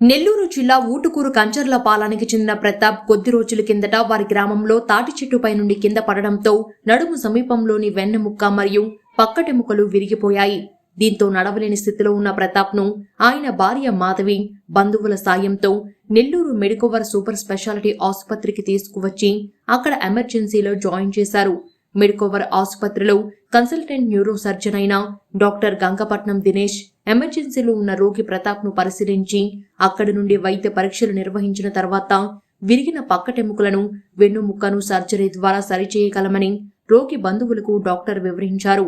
నెల్లూరు జిల్లా ఊటుకూరు కంచర్ల పాలానికి చెందిన ప్రతాప్ కొద్ది రోజుల కిందట వారి గ్రామంలో తాటి చెట్టుపై నుండి కింద పడడంతో నడుము సమీపంలోని వెన్నెముక్క మరియు పక్కటెముకలు విరిగిపోయాయి. దీంతో నడవలేని స్థితిలో ఉన్న ప్రతాప్ను ఆయన భార్య మాధవి బంధువుల సాయంతో నెల్లూరు మెడికోవర్ సూపర్ స్పెషాలిటీ ఆసుపత్రికి తీసుకువచ్చి అక్కడ ఎమర్జెన్సీలో జాయిన్ చేశారు. మిడ్కోవర్ ఆసుపత్రిలో కన్సల్టెంట్ న్యూరో సర్జన్ అయిన డాక్టర్ గంగపట్నం దినేష్ ఎమర్జెన్సీలో ఉన్న రోగి ప్రతాప్ను పరిశీలించి అక్కడి నుండి వైద్య పరీక్షలు నిర్వహించిన తర్వాత విరిగిన పక్కటెముకలను వెన్నుముక్కను సర్జరీ ద్వారా సరిచేయగలమని రోగి బంధువులకు డాక్టర్ వివరించారు.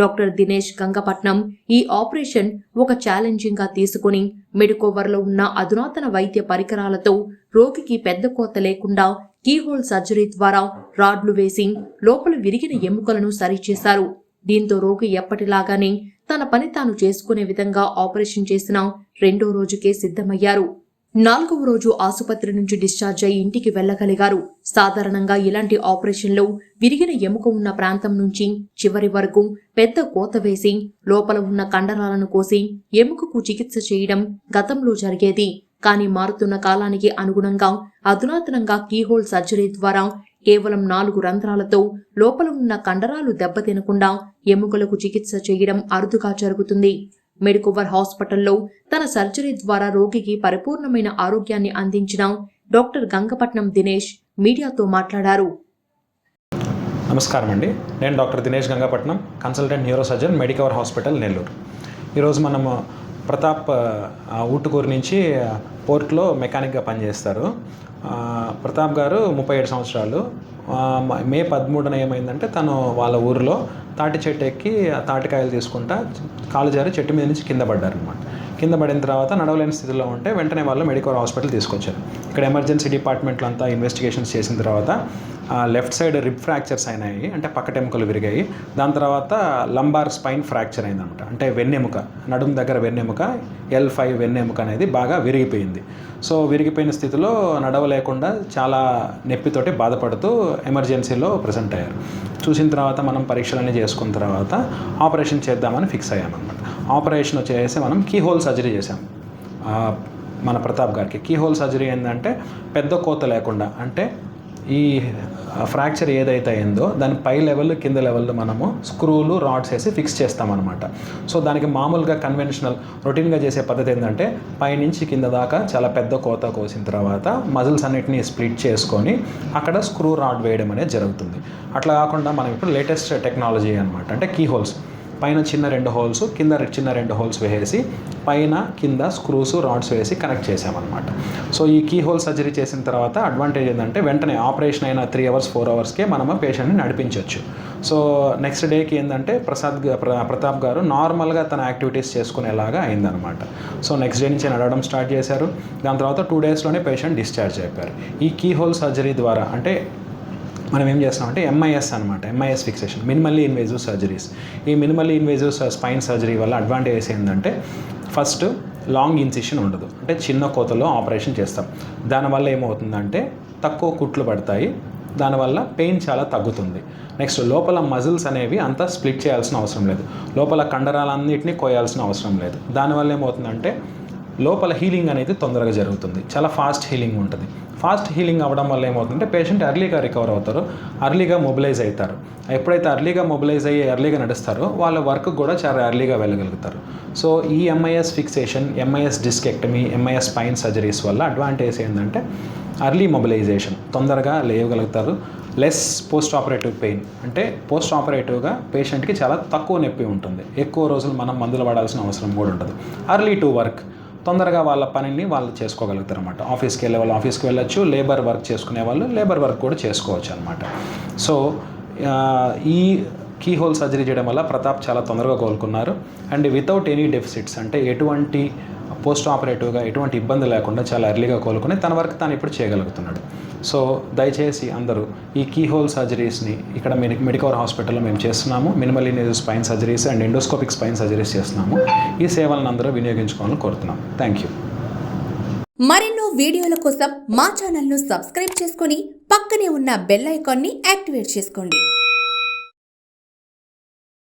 డాక్టర్ దినేష్ గంగపట్నం ఈ ఆపరేషన్ ఒక ఛాలెంజింగ్గా తీసుకుని మెడికోవర్లో ఉన్న అధునాతన వైద్య పరికరాలతో రోగికి పెద్ద కోత లేకుండా కీహోల్ సర్జరీ ద్వారా రాడ్లు వేసి లోపల విరిగిన ఎముకలను సరిచేశారు. దీంతో రోగి ఎప్పటిలాగానే తన పని తాను చేసుకునే విధంగా ఆపరేషన్ చేసిన రెండో రోజుకే సిద్ధమయ్యారు. నాలుగవ రోజు ఆసుపత్రి నుంచి డిశ్చార్జ్ అయి ఇంటికి వెళ్ళగలిగారు. సాధారణంగా ఇలాంటి ఆపరేషన్లో విరిగిన ఎముక ఉన్న ప్రాంతం నుంచి చివరి వరకు పెద్ద కోత వేసి లోపల ఉన్న కండరాలను కోసి ఎముకకు చికిత్స చేయడం గతంలో జరిగేది. కానీ మారుతున్న కాలానికి అనుగుణంగా అధునాతనంగా కీహోల్ సర్జరీ ద్వారా కేవలం నాలుగు రంధ్రాలతో లోపల ఉన్న కండరాలు దెబ్బతినకుండా ఎముకలకు చికిత్స చేయడం అరుదుగా జరుగుతుంది. మెడికోవర్ హాస్పిటల్లో తన సర్జరీ ద్వారా రోగికి పరిపూర్ణమైన ఆరోగ్యాన్ని అందించిన డాక్టర్ గంగపట్నం దినేష్ మీడియాతో మాట్లాడారు. నమస్కారం అండి నేను doctor Dinesh Gangapatnam consultant neuro surgeon Medicover hospital Nellore. ఈరోజు మనము ప్రతాప్ ఊటుకూరు నుంచి పోర్ట్లో మెకానిక్గా పనిచేస్తారు. ప్రతాప్ గారు ముప్పై ఏడు సంవత్సరాలు. మే పదమూడున ఏమైందంటే తను వాళ్ళ ఊరిలో తాటి చెట్టు ఎక్కి ఆ తాటికాయలు తీసుకుంటా కాలు జారి చెట్టు మీద నుంచి కింద పడ్డారనమాట కింద పడిన తర్వాత నడవలేని స్థితిలో ఉంటే వెంటనే వాళ్ళు మెడికల్ హాస్పిటల్ తీసుకొచ్చారు. ఇక్కడ ఎమర్జెన్సీ డిపార్ట్మెంట్లో అంతా ఇన్వెస్టిగేషన్స్ చేసిన తర్వాత లెఫ్ట్ సైడ్ రిబ్ ఫ్రాక్చర్స్ అయినాయి అంటే పక్కటెముకలు విరిగాయి. దాని తర్వాత లంబార్ స్పైన్ ఫ్రాక్చర్ అయిందనమాట. అంటే వెన్నెముక నడుము దగ్గర వెన్నెముక ఎల్ ఫైవ్ వెన్నెముక అనేది బాగా విరిగిపోయింది. సో విరిగిపోయిన స్థితిలో నడవలేకుండా చాలా నొప్పితోటి బాధపడుతూ ఎమర్జెన్సీలో ప్రజెంట్ అయ్యారు. చూసిన తర్వాత మనం పరీక్షలన్నీ చేసుకున్న తర్వాత ఆపరేషన్ చేద్దామని ఫిక్స్ అయ్యామన్నమాట ఆపరేషన్ వచ్చేసి మనం కీ హోల్ సర్జరీ చేసాం మన ప్రతాప్ గారికి. కీ హోల్ సర్జరీ ఏంటంటే పెద్ద కోత లేకుండా అంటే ఈ ఫ్రాక్చర్ ఏదైతే అయిందో దాని పై లెవెల్ కింద లెవెల్లో మనము స్క్రూలు రాడ్స్ వేసి ఫిక్స్ చేస్తామన్నమాట. సో దానికి మామూలుగా కన్వెన్షనల్ రొటీన్గా చేసే పద్ధతి ఏంటంటే పైనుంచి కింద దాకా చాలా పెద్ద కోత కోసిన తర్వాత మజిల్స్ అన్నిటిని స్ప్లిట్ చేసుకొని అక్కడ స్క్రూ రాడ్ వేయడం అనేది జరుగుతుంది. అట్లా కాకుండా మనం ఇప్పుడు లేటెస్ట్ టెక్నాలజీ అనమాట అంటే కీ హోల్స్ పైన చిన్న రెండు హోల్స్ కింద రె- చిన్న రెండు హోల్స్ వేసి పైన కింద స్క్రూస్ రాడ్స్ వేసి కనెక్ట్ చేసామన్నమాట సో ఈ కీ హోల్ సర్జరీ చేసిన తర్వాత అడ్వాంటేజ్ ఏంటంటే వెంటనే ఆపరేషన్ అయిన త్రీ అవర్స్ ఫోర్ అవర్స్కే మనము పేషెంట్ని నడిపించవచ్చు సో నెక్స్ట్ డేకి ఏంటంటే ప్రసాద్ ప్ర- ప్రతాప్ గారు నార్మల్గా తన యాక్టివిటీస్ చేసుకునేలాగా అయిందనమాట సో నెక్స్ట్ డే నుంచి నడవడం స్టార్ట్ చేశారు. దాని తర్వాత టూ డేస్లోనే పేషెంట్ డిశ్చార్జ్ అయిపోయారు. ఈ కీ హోల్ సర్జరీ ద్వారా అంటే మనం ఏం చేస్తామంటే ఎంఐఎస్ అనమాట MIS fixation minimally invasive surgeries ఈ మినిమల్లీ ఇన్వేజివ్ స్పైన్ సర్జరీ వల్ల అడ్వాంటేజ్ ఏంటంటే ఫస్ట్ లాంగ్ ఇన్సిషన్ ఉండదు. అంటే చిన్న కోతలో ఆపరేషన్ చేస్తాం. దానివల్ల ఏమవుతుందంటే తక్కువ కుట్లు పడతాయి. దానివల్ల పెయిన్ చాలా తగ్గుతుంది. నెక్స్ట్ లోపల మజిల్స్ అనేవి అంతా స్ప్లిట్ చేయాల్సిన అవసరం లేదు. లోపల కండరాలన్నింటినీ కోయాల్సిన అవసరం లేదు. దానివల్ల ఏమవుతుందంటే లోపల హీలింగ్ అనేది తొందరగా జరుగుతుంది. చాలా ఫాస్ట్ హీలింగ్ ఉంటుంది. ఫాస్ట్ హీలింగ్ అవ్వడం వల్ల ఏమవుతుందంటే పేషెంట్ ఎర్లీగా రికవర్ అవుతారు అర్లీగా మొబిలైజ్ అవుతారు. ఎప్పుడైతే అర్లీగా మొబిలైజ్ అయ్యి ఎర్లీగా నడుస్తారో వాళ్ళ వర్క్ కూడా చాలా ఎర్లీగా వెళ్ళగలుగుతారు. సో ఈ MIS fixation MIS discectomy MIS spine surgeries వల్ల అడ్వాంటేజ్ ఏంటంటే అర్లీ మొబిలైజేషన్ తొందరగా లేవగలుగుతారు. లెస్ పోస్ట్ ఆపరేటివ్ పెయిన్ అంటే పోస్ట్ ఆపరేటివ్గా పేషెంట్కి చాలా తక్కువ నొప్పి ఉంటుంది. ఎక్కువ రోజులు మనం మందులు పడాల్సిన అవసరం కూడా ఉంటుంది అర్లీ టు వర్క్ తొందరగా వాళ్ళ పనిని వాళ్ళు చేసుకోగలుగుతారు అనమాట ఆఫీస్కి వెళ్ళే వాళ్ళు ఆఫీస్కి వెళ్ళొచ్చు లేబర్ వర్క్ చేసుకునే వాళ్ళు లేబర్ వర్క్ కూడా చేసుకోవచ్చు అనమాట సో ఈ కీ హోల్ సర్జరీ చేయడం వల్ల ప్రతాప్ చాలా తొందరగా కోలుకున్నారు. అండ్ వితౌట్ ఎనీ డెఫిసిట్స్ అంటే ఎటువంటి పోస్ట్ ఆపరేటివ్గా ఎటువంటి ఇబ్బంది లేకుండా చాలా ఎర్లీగా కోలుకొని తన వరకు తాను ఇప్పుడు చేయగలుగుతున్నాడు. సో దయచేసి అందరూ ఈ కీ హోల్ సర్జరీస్ని ఇక్కడ మెడికవర్ హాస్పిటల్లో మేము చేస్తున్నాము. Minimal in spine surgeries and endoscopic spine surgeries చేస్తున్నాము. ఈ సేవలను అందరూ వినియోగించుకోవాలని కోరుతున్నాం థ్యాంక్ యూ మరెన్నో వీడియోల కోసం మా ఛానల్ను సబ్స్క్రైబ్ చేసుకొని పక్కనే ఉన్న బెల్ ఐకాన్ని యాక్టివేట్ చేసుకోండి.